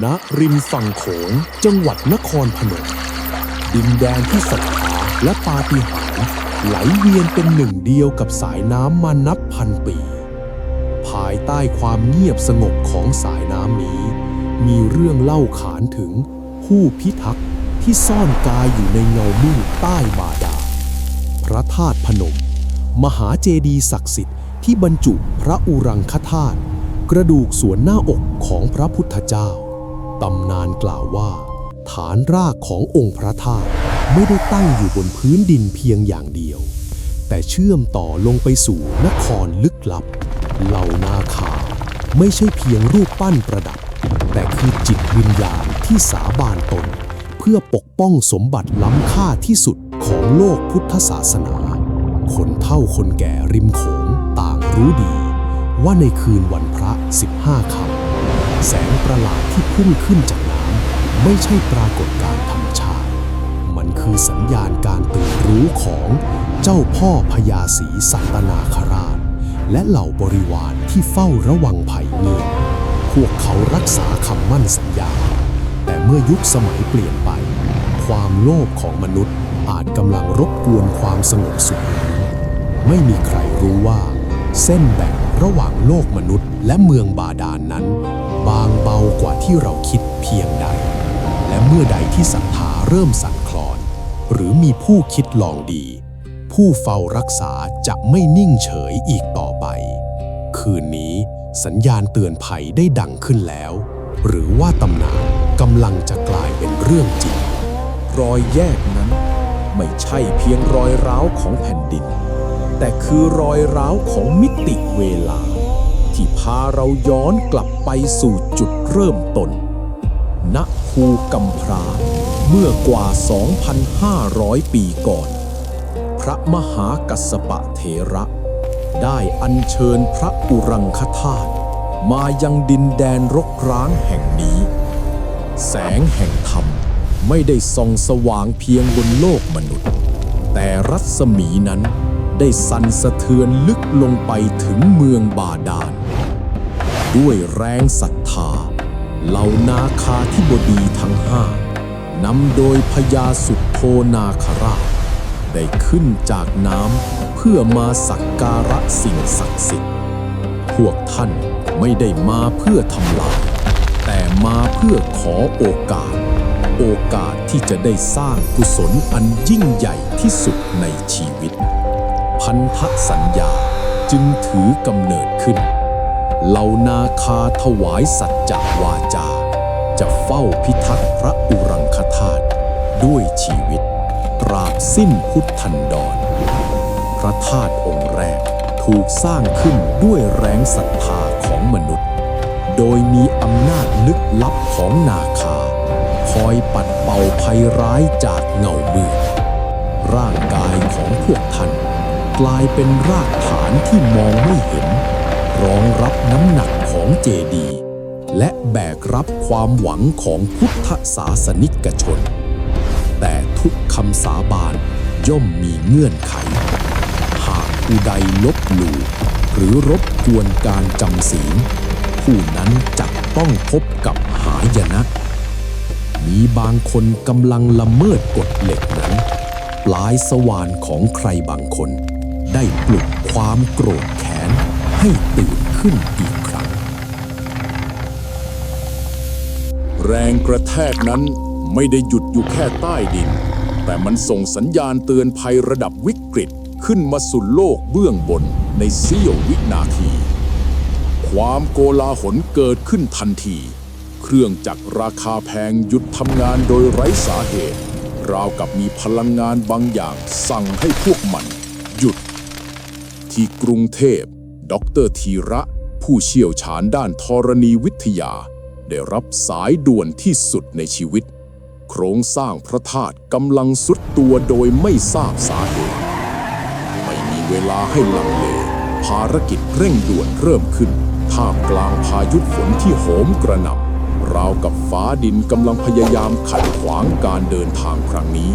ณริมฝั่งโขง จังหวัดนครพนม ดินแดนที่ศรัทธาและปาฏิหาริย์ไหลเวียนเป็นหนึ่งเดียวกับสายน้ำมานับพันปี ภายใต้ความเงียบสงบของสายน้ำนี้ มีเรื่องเล่าขานถึงผู้พิทักษ์ที่ซ่อนกายอยู่ในเงามืดใต้บาดาลพระธาตุพนม มหาเจดีย์ศักดิ์สิทธิ์ที่บรรจุพระอุรังคธาตุกระดูกส่วนหน้าอกของพระพุทธเจ้า ตำนานกล่าวว่า ฐานรากขององค์พระธาตุไม่ได้ตั้งอยู่บนพื้นดินเพียงอย่างเดียว แต่เชื่อมต่อลงไปสู่นครลึกลับ เหล่านาคา ไม่ใช่เพียงรูปปั้นประดับ แต่คือจิตวิญญาณที่สาบานตน เพื่อปกป้องสมบัติล้ำค่าที่สุดของโลกพุทธศาสนา คนเฒ่าคนแก่ริมโขงต่างรู้ดี ว่าในคืนวันพระ 15คำ แสงประหลาดที่พุ่งขึ้นจากน้ำไม่ใช่ปรากฏการณ์ธรรมชาติ มันคือสัญญาณการตื่นรู้ของเจ้าพ่อพญาศรีสัตนาคราช และเหล่าบริวารที่เฝ้าระวังภัยเงียบพวกเขารักษาคำมั่นสัญญา แต่เมื่อยุคสมัยเปลี่ยนไป ความโลภของมนุษย์อาจกำลังรบกวนความสงบสุขไม่มีใครรู้ว่า เส้นแบ่งระหว่างโลกมนุษย์และเมืองบาดาลนนั้น บางเบากว่าที่เราคิดเพียงใด และเมื่อใดที่ศรัทธาเริ่มสั่นคลอน หรือมีผู้คิดลองดี ผู้เฝ้ารักษาจะไม่นิ่งเฉยอีกต่อไป คืนนี้สัญญาณเตือนภัยได้ดังขึ้นแล้ว หรือว่าตำนานกำลังจะกลายเป็นเรื่องจริง รอยแยกนั้น ไม่ใช่เพียงรอยร้าวของแผ่นดิน แต่คือรอยร้าวของมิติเวลา ที่พาเราย้อนกลับไปสู่จุดเริ่มต้นณภูกำพราเมื่อกว่า 2,500 ปีก่อน พระมหากัสสปะเถระ ได้อัญเชิญพระอุรังคธาตุมายังดินแดนรกร้างแห่งนี้ แสงแห่งธรรมไม่ได้ส่องสว่างเพียงบนโลกมนุษย์ แต่รัศมีนั้นได้สั่นสะเทือนลึกลงไปถึงเมืองบาดาล ด้วยแรงศรัทธา เหล่านาคาธิบดีทั้งห้านำโดยพญาสุโธนาคราช ได้ขึ้นจากน้ำเพื่อมาสักการะสิ่งศักดิ์สิทธิ์ พวกท่านไม่ได้มาเพื่อทำลาย แต่มาเพื่อขอโอกาส โอกาสที่จะได้สร้างกุศลอันยิ่งใหญ่ที่สุดในชีวิต พันธสัญญาจึงถือกำเนิดขึ้น เหล่านาคาถวายสัจจวาจา จะเฝ้าพิทักษ์พระอุรังคธาตุด้วยชีวิต ตราบสิ้นพุทธันดร พระธาตุองค์แรกถูกสร้างขึ้นด้วยแรงศรัทธาของมนุษย์ โดยมีอำนาจลึกลับของนาคา คอยปัดเป่าภัยร้ายจากเงามืดร่างกายของพวกท่าน กลายเป็นรากฐานที่มองไม่เห็น รองรับน้ำหนักของเจดี และแบกรับความหวังของพุทธศาสนิกชน แต่ทุกคำสาบานย่อมมีเงื่อนไข หากผู้ใดลบหลู่หรือรบกวนการจำศีลผู้นั้นจะต้องพบกับหายนะ มีบางคนกำลังละเมิดกฎเหล็กนั้น ปลายสว่านของใครบางคน ได้ปลุกความโกรธแค้น ตื่นขึ้นอีกครั้ง แรงกระแทกนั้นไม่ได้หยุดอยู่แค่ใต้ดิน แต่มันส่งสัญญาณเตือนภัยระดับวิกฤตขึ้นมาสู่โลกเบื้องบนในเสี้ยววินาที ความโกลาหลเกิดขึ้นทันที เครื่องจักรราคาแพงหยุดทำงานโดยไร้สาเหตุ ราวกับมีพลังงานบางอย่างสั่งให้พวกมัน หยุด ที่กรุงเทพ ดรธีระ ผู้เชี่ยวชาญด้านธรณีวิทยา ได้รับสายด่วนที่สุดในชีวิต โครงสร้างพระธาตุกำลังสุดตัวโดยไม่ทราบสาเหตุไม่มีเวลาให้ลังเล ภารกิจเร่งด่วนเริ่มขึ้น ท่ามกลางพายุฝนที่โหมกระหน่ำราวกับฟ้าดินกำลังพยายามขัดขวางการเดินทางครั้งนี้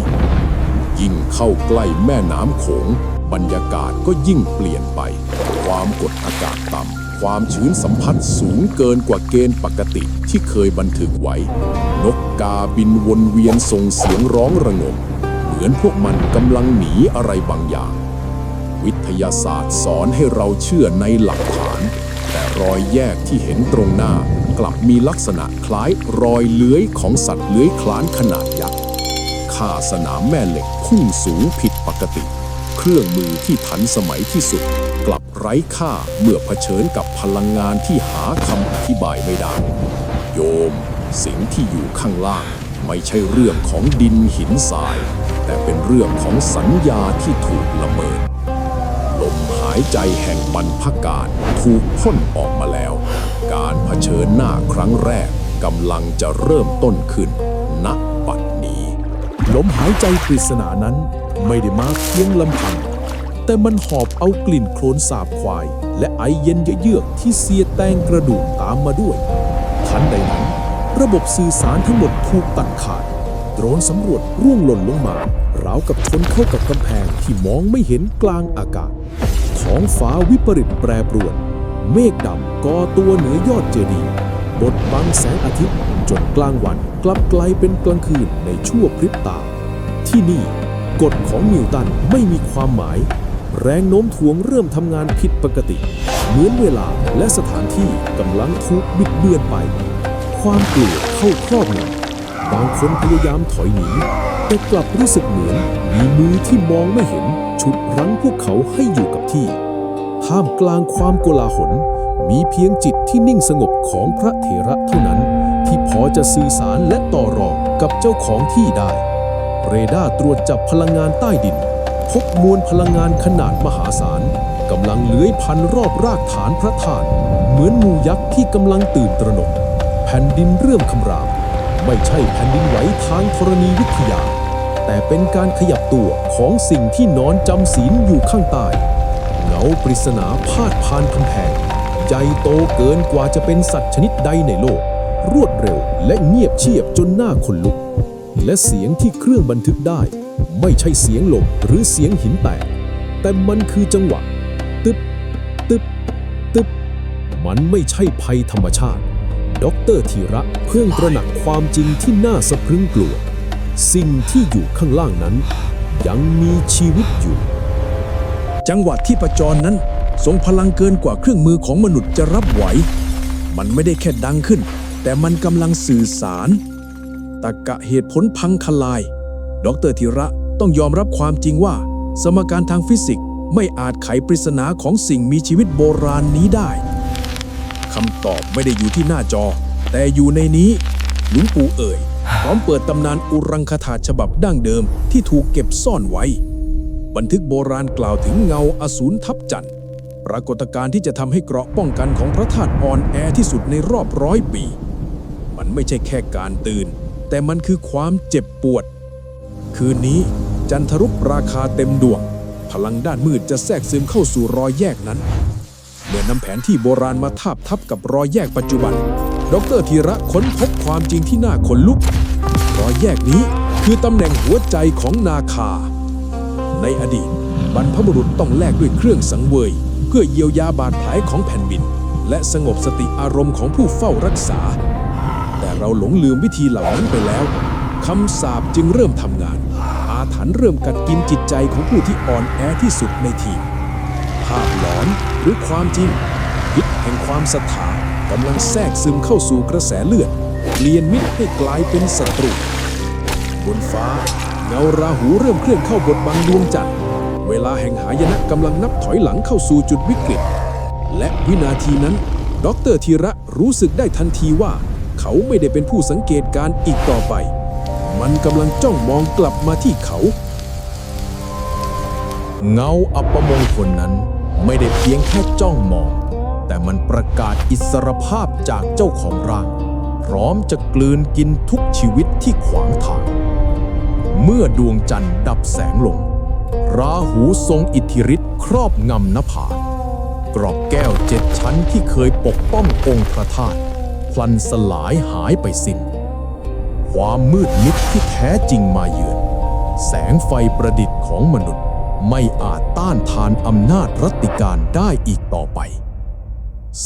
ยิ่งเข้าใกล้แม่น้ำโขง บรรยากาศก็ยิ่งเปลี่ยนไป ความกดอากาศต่ำ ความชื้นสัมผัสสูงเกินกว่าเกณฑ์ปกติที่เคยบันทึกไว้ นกกาบินวนเวียนส่งเสียงร้องระงม เหมือนพวกมันกำลังหนีอะไรบางอย่าง วิทยาศาสตร์สอนให้เราเชื่อในหลักฐาน แต่รอยแยกที่เห็นตรงหน้ากลับมีลักษณะคล้ายรอยเลื้อยของสัตว์เลื้อยคลานขนาดยักษ์ค่าสนามแม่เหล็กพุ่งสูงผิดปกติ เครื่องมือที่ทันสมัยที่สุด กลับไร้ค่าเมื่อเผชิญกับพลังงานที่หาคำอธิบายไม่ได้ โยม สิ่งที่อยู่ข้างล่าง ไม่ใช่เรื่องของดินหินทราย แต่เป็นเรื่องของสัญญาที่ถูกละเมิดลมหายใจแห่งบรรพการถูกพ่นออกมาแล้ว การเผชิญหน้าครั้งแรกกำลังจะเริ่มต้นขึ้นณบัดนี้ ลมหายใจปริศนานั้น ไม่ได้มาเพียงลำพัง แต่มันหอบเอากลิ่นโคลนสาบควาย และไอเย็นเยือกที่เสียแตงกระดูกตามมาด้วย ทันใดนั้น ระบบสื่อสารทั้งหมดถูกตัดขาด โดรนสำรวจร่วงหล่นลงมาราวกับชนเข้ากับกำแพงที่มองไม่เห็นกลางอากาศท้องฟ้าวิปริตแปรปรวน เมฆดำก่อตัวเหนือยอดเจดีย์บดบังแสงอาทิตย์จนกลางวันกลับกลายเป็นกลางคืนในชั่วพริบตา ที่นี่ กฎของนิวตันไม่มีความหมาย แรงโน้มถ่วงเริ่มทำงานผิดปกติ เหมือนเวลาและสถานที่กำลังถูกบิดเบือนไป ความกลัวเข้าครอบงำบางคนพยายามถอยหนี แต่กลับรู้สึกเหมือนมีมือที่มองไม่เห็นฉุดรั้งพวกเขาให้อยู่กับที่ ท่ามกลางความโกลาหล มีเพียงจิตที่นิ่งสงบของพระเถระเท่านั้น ที่พอจะสื่อสารและต่อรองกับเจ้าของที่ได้ เรดาร์ตรวจจับพลังงานใต้ดิน พบมวลพลังงานขนาดมหาศาลกำลังเลื้อยพันรอบรากฐานพระธาตุเหมือนงูยักษ์ที่กำลังตื่นตระหนก แผ่นดินเริ่มคำราม ไม่ใช่แผ่นดินไหวทางธรณีวิทยา แต่เป็นการขยับตัวของสิ่งที่นอนจำศีลอยู่ข้างใต้เงาปริศนาพาดผ่านกำแพงใหญ่โตเกินกว่าจะเป็นสัตว์ชนิดใดในโลก รวดเร็วและเงียบเชียบจนหน้าขนลุก และเสียงที่เครื่องบันทึกได้ ไม่ใช่เสียงลมหรือเสียงหินแตก แต่มันคือจังหวะ ตึ๊บ ตึ๊บ ตึ๊บ มันไม่ใช่ภัยธรรมชาติดอกเตอรธีระเพิ่งตระหนักความจริงที่น่าสะพรึงกลัว สิ่งที่อยู่ข้างล่างนั้น ยังมีชีวิตอยู่ จังหวะที่ประจรนั้นทรงพลังเกินกว่าเครื่องมือของมนุษย์จะรับไหว มันไม่ได้แค่ดังขึ้น แต่มันกำลังสื่อสาร ตรกกะเหตุผลพังทลาย ดรธีระต้องยอมรับความจริงว่า สมการทางฟิสิกส์ไม่อาจไขปริศนาของสิ่งมีชีวิตโบราณนี้ได้คำตอบไม่ได้อยู่ที่หน้าจอ แต่อยู่ในนี้ หลวงปู่เอ่ย พร้อมเปิดตำนานอุรังคถาฉบับดั้งเดิมที่ถูกเก็บซ่อนไว้ บันทึกโบราณกล่าวถึงเงาอสูรทับจันทร์ปรากฏการณ์ที่จะทำให้เกราะป้องกันของพระธาตุอ่อนแอที่สุดในรอบร้อยปี มันไม่ใช่แค่การตื่น แต่มันคือความเจ็บปวด คืนนี้จันทรุปราคาเต็มดวง พลังด้านมืดจะแทรกซึมเข้าสู่รอยแยกนั้น เมื่อนำแผนที่โบราณมาทาบทับกับรอยแยกปัจจุบัน ดรธีระค้นพบความจริงที่น่าขนลุก รอยแยกนี้คือตำแหน่งหัวใจของนาคา ในอดีตบรรพบุรุษต้องแลกด้วยเครื่องสังเวย เพื่อเยียวยาบาดแผลของแผ่นดิน และสงบสติอารมณ์ของผู้เฝ้ารักษา เราหลงลืมวิธีเหล่านั้นไปแล้วคำสาปจึงเริ่มทำงาน อาถรรพ์เริ่มกัดกินจิตใจของผู้ที่อ่อนแอที่สุดในทีม ภาพหลอนหรือความจริงพิษแห่งความศรัทธากำลังแทรกซึมเข้าสู่กระแสเลือดเปลี่ยนมิตรให้กลายเป็นศัตรู บนฟ้า เงาราหูเริ่มเคลื่อนเข้าบทบังดวงจันทร์เวลาแห่งหายนะกำลังนับถอยหลังเข้าสู่จุดวิกฤต และวินาทีนั้น ดรธีระรู้สึกได้ทันทีว่า เขาไม่ได้เป็นผู้สังเกตการอีกต่อไป มันกำลังจ้องมองกลับมาที่เขา เงาอัปมงคลนั้นไม่ได้เพียงแค่จ้องมอง แต่มันประกาศอิสรภาพจากเจ้าของร่าง พร้อมจะกลืนกินทุกชีวิตที่ขวางทาง เมื่อดวงจันทร์ดับแสงลง ราหูทรงอิทธิฤทธิ์ครอบงำนภากรอบแก้วเจ็ดชั้นที่เคยปกป้ององค์พระธาตุ ลันสลายหายไปสิ้น ความมืดมิดที่แท้จริงมาเยือน แสงไฟประดิษฐ์ของมนุษย์ไม่อาจต้านทานอำนาจรัติการได้อีกต่อไป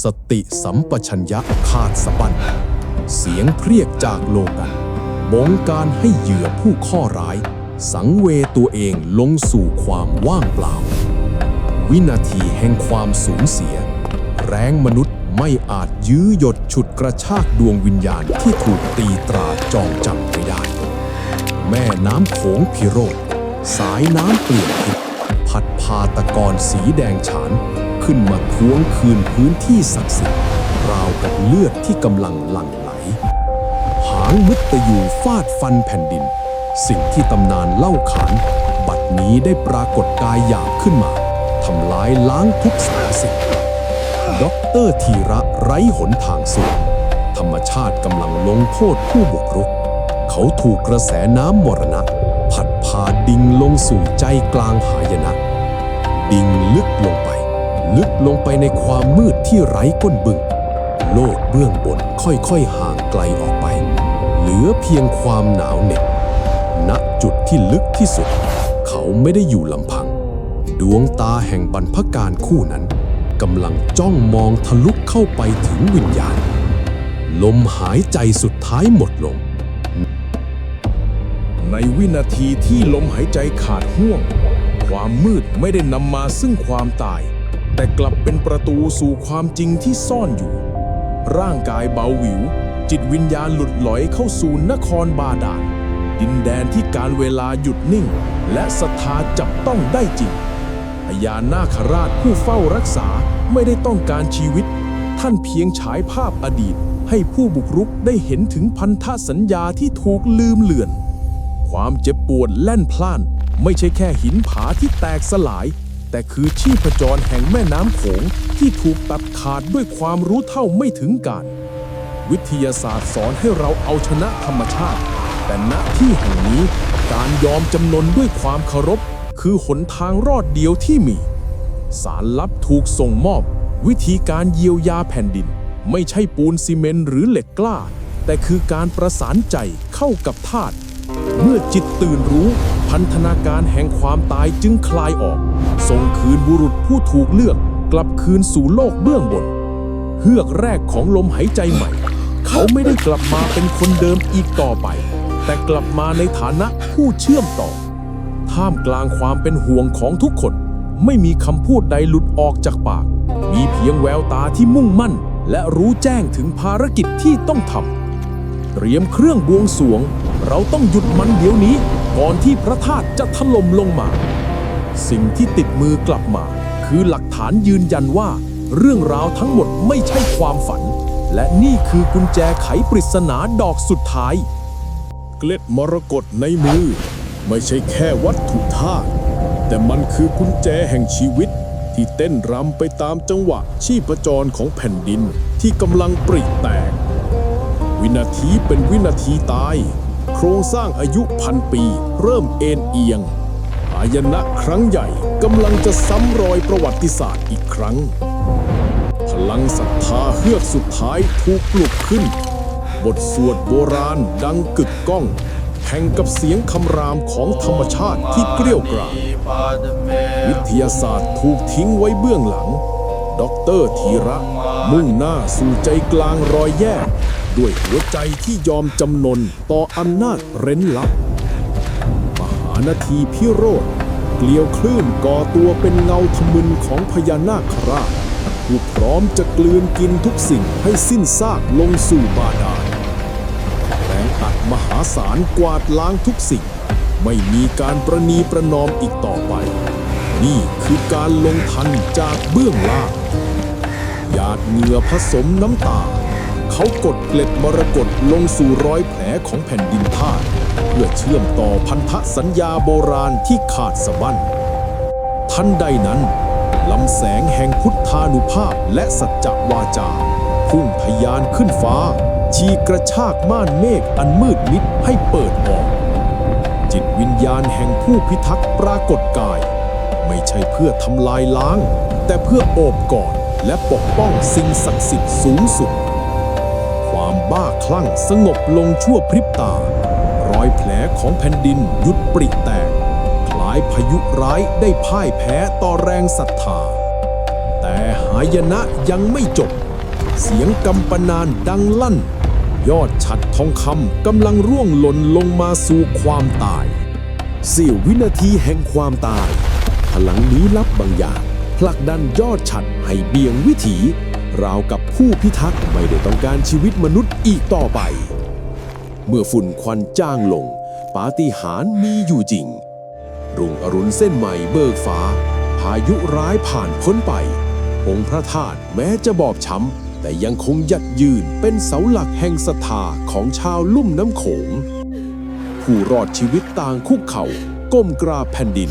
สติสัมปชัญญะขาดสะบั้นเสียงเพรียกจากโลกันบงการให้เหยื่อผู้ข้อร้าย สังเวตัวเองลงสู่ความว่างเปล่า วินาทีแห่งความสูญเสีย แรงมนุษย์ ไม่อาจยื้อหยดฉุดกระชากดวงวิญญาณที่ถูกตีตราจองจำไว้ได้ แม่น้ำโขงพิโรธสายน้ำเปลี่ยนทิศพัดพาตะกอนสีแดงฉาน ขึ้นมาทวงคืนพื้นที่ศักดิ์สิทธิ์ราวกับเลือดที่กำลังหลั่งไหล หางมุตตยูฟาดฟันแผ่นดิน สิ่งที่ตำนานเล่าขาน บัดนี้ได้ปรากฏกายหยาบขึ้นมาทำลายล้างทุกสารสิทธิ ด็อกเตอร์ธีระไร้หนทางสู้ธรรมชาติกำลังลงโทษผู้บุกรุก เขาถูกกระแสน้ำมรณะ ผัดพาดิ่งลงสู่ใจกลางหายนะ ดิ่งลึกลงไป ลึกลงไปในความมืดที่ไร้ก้นบึงโลกเบื้องบนค่อยๆห่างไกลออกไป เหลือเพียงความหนาวเหน็บณจุดที่ลึกที่สุด เขาไม่ได้อยู่ลำพัง ดวงตาแห่งบรรพการคู่นั้น กำลังจ้องมองทะลุเข้าไปถึงวิญญาณ ลมหายใจสุดท้ายหมดลง ในวินาทีที่ลมหายใจขาดห่วง ความมืดไม่ได้นำมาซึ่งความตาย แต่กลับเป็นประตูสู่ความจริงที่ซ่อนอยู่ ร่างกายเบาหวิว จิตวิญญาณหลุดลอยเข้าสู่นครบาดาลดินแดนที่การเวลาหยุดนิ่ง และศรัทธาจับต้องได้จริงพญานาคราชผู้เฝ้ารักษา ไม่ได้ต้องการชีวิต ท่านเพียงฉายภาพอดีต ให้ผู้บุกรุกได้เห็นถึงพันธสัญญาที่ถูกลืมเลือน ความเจ็บปวดแล่นพล่าน ไม่ใช่แค่หินผาที่แตกสลาย แต่คือชีพจรแห่งแม่น้ำโขงที่ถูกตัดขาดด้วยความรู้เท่าไม่ถึงการ วิทยาศาสตร์สอนให้เราเอาชนะธรรมชาติ แต่ณที่แห่งนี้การยอมจำนนด้วยความเคารพ คือหนทางรอดเดียวที่มี สารลับถูกส่งมอบ วิธีการเยียวยาแผ่นดิน ไม่ใช่ปูนซีเมนต์หรือเหล็กกล้า แต่คือการประสานใจเข้ากับธาตุเมื่อจิตตื่นรู้ พันธนาการแห่งความตายจึงคลายออก ส่งคืนบุรุษผู้ถูกเลือก กลับคืนสู่โลกเบื้องบน เฮือกแรกของลมหายใจใหม่ เขาไม่ได้กลับมาเป็นคนเดิมอีกต่อไป แต่กลับมาในฐานะผู้เชื่อมต่อ ท่ามกลางความเป็นห่วงของทุกคน ไม่มีคำพูดใดหลุดออกจากปาก มีเพียงแววตาที่มุ่งมั่น และรู้แจ้งถึงภารกิจที่ต้องทำ เตรียมเครื่องบวงสวง เราต้องหยุดมันเดี๋ยวนี้ ก่อนที่พระธาตุจะถล่มลงมา สิ่งที่ติดมือกลับมา คือหลักฐานยืนยันว่า เรื่องราวทั้งหมดไม่ใช่ความฝัน และนี่คือกุญแจไขปริศนาดอกสุดท้าย เกล็ดมรกตในมือ ไม่ใช่แค่วัตถุธาตุ แต่มันคือกุญแจแห่งชีวิต ที่เต้นรำไปตามจังหวะชีพจรของแผ่นดินที่กำลังปริแตก วินาทีเป็นวินาทีตาย โครงสร้างอายุพันปี เริ่มเอ็นเอียงหายนะครั้งใหญ่กำลังจะซ้ำรอยประวัติศาสตร์อีกครั้ง พลังศรัทธาเฮือกสุดท้ายถูกปลุกขึ้น บทสวดโบราณดังกึกก้อง แข่งกับเสียงคำรามของธรรมชาติที่เกลี้ยวกราดวิทยาศาสตร์ถูกทิ้งไว้เบื้องหลังด็อกเตอร์ธีระ มุ่งหน้าสู่ใจกลางรอยแยก ด้วยหัวใจที่ยอมจำนนต่ออำนาจเร้นลับมหานาทีพิโรธเกลียวคลื่นก่อตัวเป็นเงาทะมึนของพญานาคราชผู้พร้อมจะกลืนกินทุกสิ่งให้สิ้นซากลงสู่บาดาล มหาศาลกวาดล้างทุกสิ่ง ไม่มีการประนีประนอมอีกต่อไป นี่คือการลงทันจากเบื้องล่างหยาดเหงื่อผสมน้ำตา เขากดเกล็ดมรกตลงสู่รอยแผลของแผ่นดินธาตุเพื่อเชื่อมต่อพันธสัญญาโบราณที่ขาดสะบั้นทันใดนั้นลำแสงแห่งพุทธานุภาพและสัจจวาจา พุ่งทะยานขึ้นฟ้า ชีกระชากม่านเมฆอันมืดมิดให้เปิดออก จิตวิญญาณแห่งผู้พิทักษ์ปรากฏกาย ไม่ใช่เพื่อทำลายล้าง แต่เพื่อโอบกอดและปกป้องสิ่งศักดิ์สิทธิ์สูงสุด ความบ้าคลั่งสงบลงชั่วพริบตา รอยแผลของแผ่นดินหยุดปริแตก คล้ายพายุร้ายได้พ่ายแพ้ต่อแรงศรัทธา แต่หายนะยังไม่จบ เสียงกำปนานดังลั่น ยอดฉัดทองคำกำลังร่วงหล่นลงมาสู่ความตายเสี้ยววินาทีแห่งความตาย พลังลี้ลับบางอย่างผลักดันยอดฉัดให้เบี่ยงวิถี ราวกับผู้พิทักษ์ไม่ได้ต้องการชีวิตมนุษย์อีกต่อไป เมื่อฝุ่นควันจ้างลง ปาฏิหาริย์มีอยู่จริง รุ่งอรุณเส้นใหม่เบิกฟ้า พายุร้ายผ่านพ้นไป องค์พระธาตุแม้จะบอบช้ำ แต่ยังคงยัดยืนเป็นเสาหลักแห่งศรัทธาของชาวลุ่มน้ำโขง ผู้รอดชีวิตต่างคุกเข่า ก้มกราบแผ่นดิน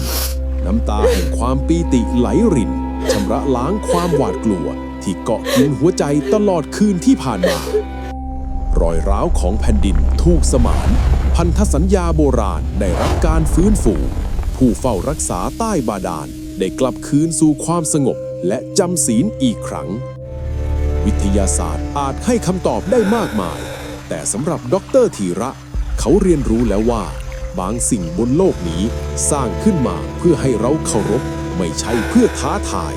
น้ำตาแห่งความปีติไหลรินชำระล้างความหวาดกลัว ที่เกาะกินหัวใจตลอดคืนที่ผ่านมา รอยร้าวของแผ่นดินถูกสมาน พันธสัญญาโบราณได้รับการฟื้นฟูผู้เฝ้ารักษาใต้บาดาลได้กลับคืนสู่ความสงบและจำศีลอีกครั้ง วิทยาศาสตร์อาจให้คำตอบได้มากมาย แต่สำหรับดอกเตอรธีระ เขาเรียนรู้แล้วว่า บางสิ่งบนโลกนี้สร้างขึ้นมาเพื่อให้เราเคารพ ไม่ใช่เพื่อท้าทาย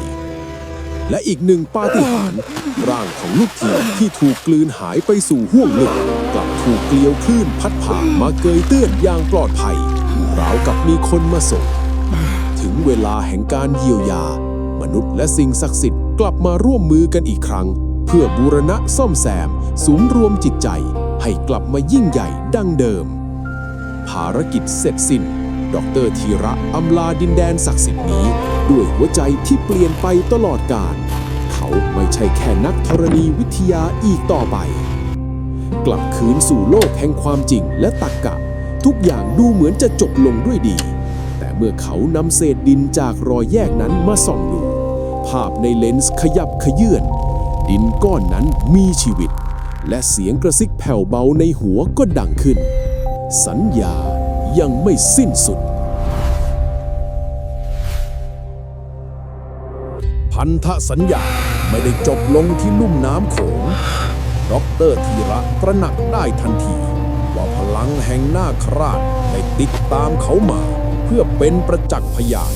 และอีกหนึ่งปาฏิหาริย์ร่างของลูกทีมที่ถูกกลืนหายไปสู่ห้วงลึกกลับถูกเกลียวคลื่นพัดผ่านมาเกยเตื้อนอย่างปลอดภัยราวกับมีคนมาส่ง ถึงเวลาแห่งการเยียวยา มนุษย์และสิ่งศักดิ์สิทธิ์กลับมาร่วมมือกันอีกครั้ง เพื่อบูรณะซ่อมแซมศูนย์รวมจิตใจให้กลับมายิ่งใหญ่ดังเดิม ภารกิจเสร็จสิ้นดอกเตอรธีระอำลาดินแดนศักดิ์สิทธิ์นี้ ด้วยหัวใจที่เปลี่ยนไปตลอดกาลเขาไม่ใช่แค่นักธรณีวิทยาอีกต่อไป กลับคืนสู่โลกแห่งความจริงและตรรกะ ทุกอย่างดูเหมือนจะจบลงด้วยดี แต่เมื่อเขานำเศษดินจากรอยแยกนั้นมาส่องดูภาพในเลนส์ขยับขยื่น ดินก้อนนั้นมีชีวิต และเสียงกระซิกแผ่วเบาในหัวก็ดังขึ้น สัญญายังไม่สิ้นสุด พันธสัญญาไม่ได้จบลงที่ลุ่มน้ำโขงด็อกเตอร์ธีระตระหนักได้ทันที ว่าพลังแห่งหน้าคราชได้ติดตามเขามา เพื่อเป็นประจักษ์พยาน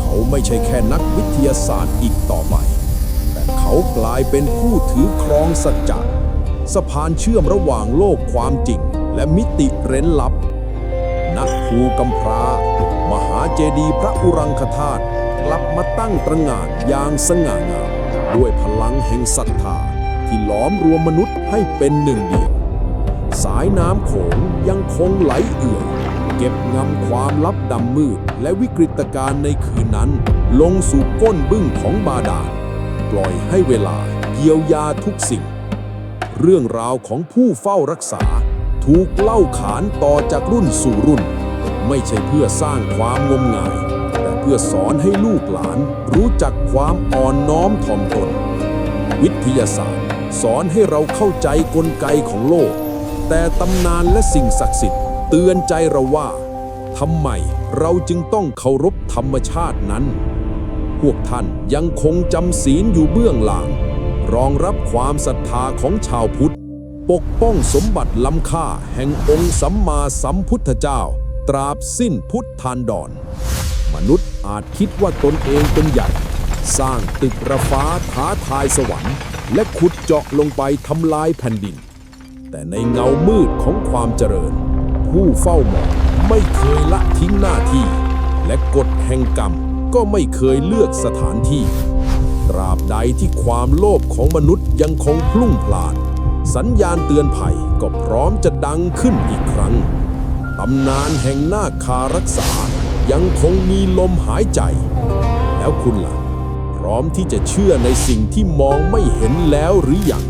เขาไม่ใช่แค่นักวิทยาศาสตร์อีกต่อไป เขากลายเป็นผู้ถือครองสัจจะสะพานเชื่อมระหว่างโลกความจริง และมิติเร้นลับณภูกำพร้ามหาเจดีย์พระอุรังคธาตุกลับมาตั้งตระหง่านอย่างสง่างาม ด้วยพลังแห่งศรัทธาที่ล้อมรวมมนุษย์ให้เป็นหนึ่งเดียว สายน้ำโขงยังคงไหลเอื่อยเก็บงำความลับดำมืด และวิกฤตการณ์ในคืนนั้น ลงสู่ก้นบึ้งของบาดาล ปล่อยให้เวลาเยียวยาทุกสิ่ง เรื่องราวของผู้เฝ้ารักษา ถูกเล่าขานต่อจากรุ่นสู่รุ่น ไม่ใช่เพื่อสร้างความงมงาย แต่เพื่อสอนให้ลูกหลานรู้จักความอ่อนน้อมถ่อมตน วิทยาศาสตร์ สอนให้เราเข้าใจกลไกของโลก แต่ตำนานและสิ่งศักดิ์สิทธิ์ เตือนใจเราว่าทำไมเราจึงต้องเคารพธรรมชาตินั้น พวกท่านยังคงจำศีลอยู่เบื้องหลัง รองรับความศรัทธาของชาวพุทธ ปกป้องสมบัติล้ำค่าแห่งองค์สัมมาสัมพุทธเจ้า ตราบสิ้นพุทธานดรมนุษย์อาจคิดว่าตนเองเป็นใหญ่ สร้างตึกระฟ้าท้าทายสวรรค์ และขุดเจาะลงไปทำลายแผ่นดิน แต่ในเงามืดของความเจริญ ผู้เฝ้ามองไม่เคยละทิ้งหน้าที่ และกฎแห่งกรรม ก็ไม่เคยเลือกสถานที่ ตราบใดที่ความโลภของมนุษย์ยังคงพลุ่งพล่าน สัญญาณเตือนภัยก็พร้อมจะดังขึ้นอีกครั้ง ตำนานแห่งหน้าคารักษายังคงมีลมหายใจ แล้วคุณล่ะ พร้อมที่จะเชื่อในสิ่งที่มองไม่เห็นแล้วหรือยัง